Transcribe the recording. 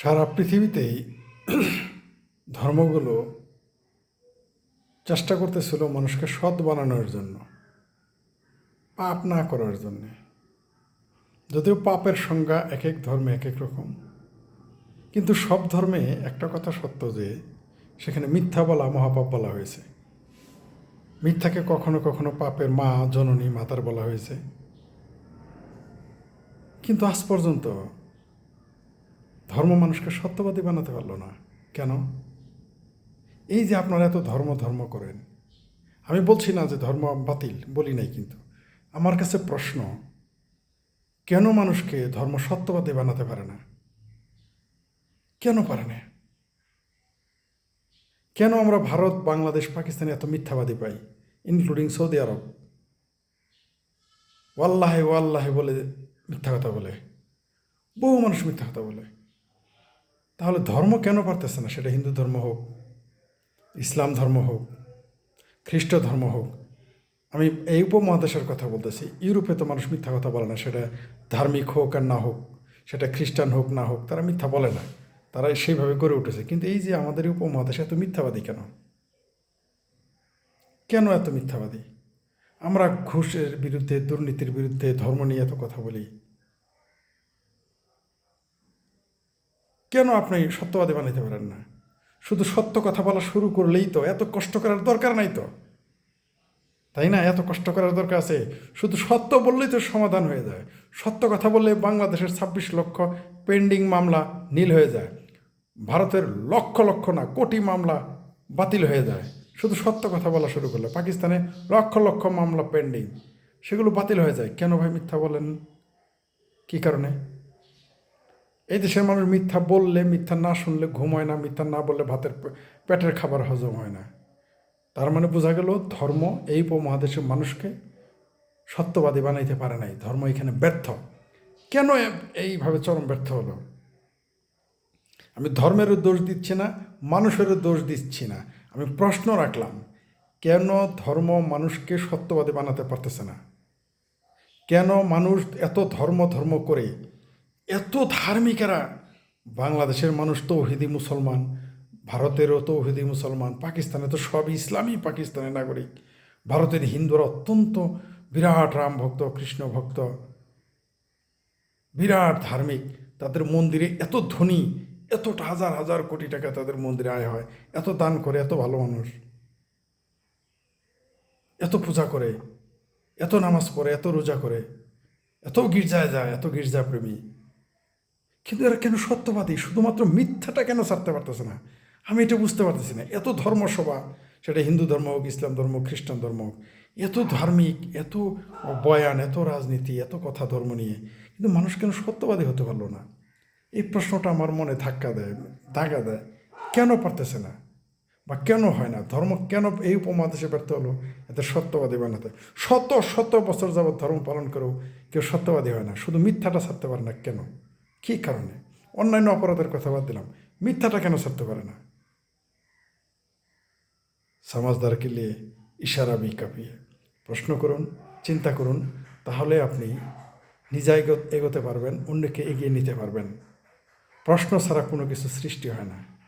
সারা পৃথিবীতেই ধর্মগুলো চেষ্টা করতেছিল মানুষকে সৎ বানানোর জন্য, পাপ না করার জন্যে। যদিও পাপের সংজ্ঞা এক এক ধর্মে এক এক রকম, কিন্তু সব ধর্মে একটা কথা সত্য যে, সেখানে মিথ্যা বলা, মহাপাপ বলা হয়েছে। মিথ্যাকে কখনো কখনো পাপের মা, জননী, মাতার বলা হয়েছে। কিন্তু আজ পর্যন্ত ধর্ম মানুষকে সত্যবাদী বানাতে পারল না। কেন? এই যে আপনারা এত ধর্ম ধর্ম করেন, আমি বলছি না যে ধর্ম বাতিল, বলি নাই কিন্তু। আমার কাছে প্রশ্ন, কেন মানুষকে ধর্ম সত্যবাদী বানাতে পারে না? কেন পারে না? কেন আমরা ভারত, বাংলাদেশ, পাকিস্তানে এত মিথ্যাবাদী পাই ইনক্লুডিং সৌদি আরব? ওয়াল্লাহে ওয়াল্লাহে বলে মিথ্যা কথা বলে, বহু মানুষ মিথ্যা কথা বলে। তাহলে ধর্ম কেন পারতেছে না? সেটা হিন্দু ধর্ম হোক, ইসলাম ধর্ম হোক, খ্রিস্ট ধর্ম হোক। আমি এই উপমহাদেশের কথা বলতেছি। ইউরোপে তো মানুষ মিথ্যা কথা বলে না। সেটা ধার্মিক হোক আর না হোক, সেটা খ্রিস্টান হোক না হোক, তারা মিথ্যা বলে না। তারা সেইভাবে গড়ে উঠেছে। কিন্তু এই যে আমাদের উপমহাদেশে এত মিথ্যাবাদী কেন? কেন এত মিথ্যাবাদী? আমরা ঘুষের বিরুদ্ধে, দুর্নীতির বিরুদ্ধে ধর্ম নিয়ে এত কথা বলি। কেন আপনি সত্যবাদী বানাইতে পারেন না? শুধু সত্য কথা বলা শুরু করলেই তো, এত কষ্ট করার দরকার নাই তো। তাই না? এত কষ্ট করার দরকার আছে। শুধু সত্য বললেই তো সমাধান হয়ে যায়। সত্য কথা বললে বাংলাদেশের ছাব্বিশ লক্ষ পেন্ডিং মামলা নীল হয়ে যায়। ভারতের লক্ষ লক্ষ না, কোটি মামলা বাতিল হয়ে যায়। শুধু সত্য কথা বলা শুরু করলে পাকিস্তানে লক্ষ লক্ষ মামলা পেন্ডিং। সেগুলো বাতিল হয়ে যায়। কেন ভাই মিথ্যা বলেন? কী কারণে? এই দেশের মানুষ মিথ্যা বললে মিথ্যা না শুনলে ঘুম হয় না, মিথ্যা না বললে ভাতের পেটের খাবার হজম হয় না। তার মানে বোঝা গেল ধর্ম এই উপমহাদেশের মানুষকে সত্যবাদী বানাইতে পারে নাই। ধর্ম এখানে ব্যর্থ। কেন এইভাবে চরম ব্যর্থ হলো? আমি ধর্মেরও দোষ দিচ্ছি না, মানুষেরও দোষ দিচ্ছি না। আমি প্রশ্ন রাখলাম, কেন ধর্ম মানুষকে সত্যবাদী বানাতে পারতেছে না? কেন মানুষ এত ধর্ম ধর্ম করে এত ধার্মিকেরা, বাংলাদেশের মানুষ তৌহিদি মুসলমান, ভারতেরও তৌহিদি মুসলমান, পাকিস্তানে তো সব ইসলামী পাকিস্তানের নাগরিক। ভারতের হিন্দুরা অত্যন্ত বিরাট রাম ভক্ত, কৃষ্ণ ভক্ত। বিরাট ধার্মিক। তাদের মন্দিরে এত ধনী এত হাজার হাজার কোটি টাকা তাদের মন্দিরে আয় হয়, এত দান করে, এত ভালো মানুষ। এত পূজা করে, এত নামাজ পড়ে, এত রোজা করে, এত গির্জায় যায়, এত গির্জা প্রেমী কিন্তু এরা কেন সত্যবাদী? শুধুমাত্র মিথ্যাটা কেন ছাড়তে পারতেছে না? আমি এটা বুঝতে পারতেছি না। এত ধর্মসভা, সেটা হিন্দু ধর্ম হোক, ইসলাম ধর্ম খ্রিস্টান ধর্ম হোক, এত ধার্মিক, এত বয়ান, এত রাজনীতি, এত কথা ধর্ম নিয়ে, কিন্তু মানুষ কেন সত্যবাদী হতে পারল না? এই প্রশ্নটা আমার মনে ধাক্কা দেয় দাগা দেয়। কেন পারতেছে না? বা কেন হয় না? ধর্ম কেন এই উপমহাদেশে ব্যর্থ হলো? এতে সত্যবাদী বানাতে শত শত বছর যাবৎ ধর্ম পালন করেও কেউ সত্যবাদী হয় না। শুধু মিথ্যাটা ছাড়তে পারে না কেন? কী কারণে? অন্যান্য অপরাধের কথা বাদ দিলাম। মিথ্যাটা কেন ছাড়তে পারে না? সমাজদারকে নিয়ে ইশারা বি কাঁপিয়ে। প্রশ্ন করুন, চিন্তা করুন, তাহলে আপনি নিজে এগো- এগোতে পারবেন, অন্যকে এগিয়ে নিতে পারবেন। প্রশ্ন ছাড়া কোনো কিছু সৃষ্টি হয় না।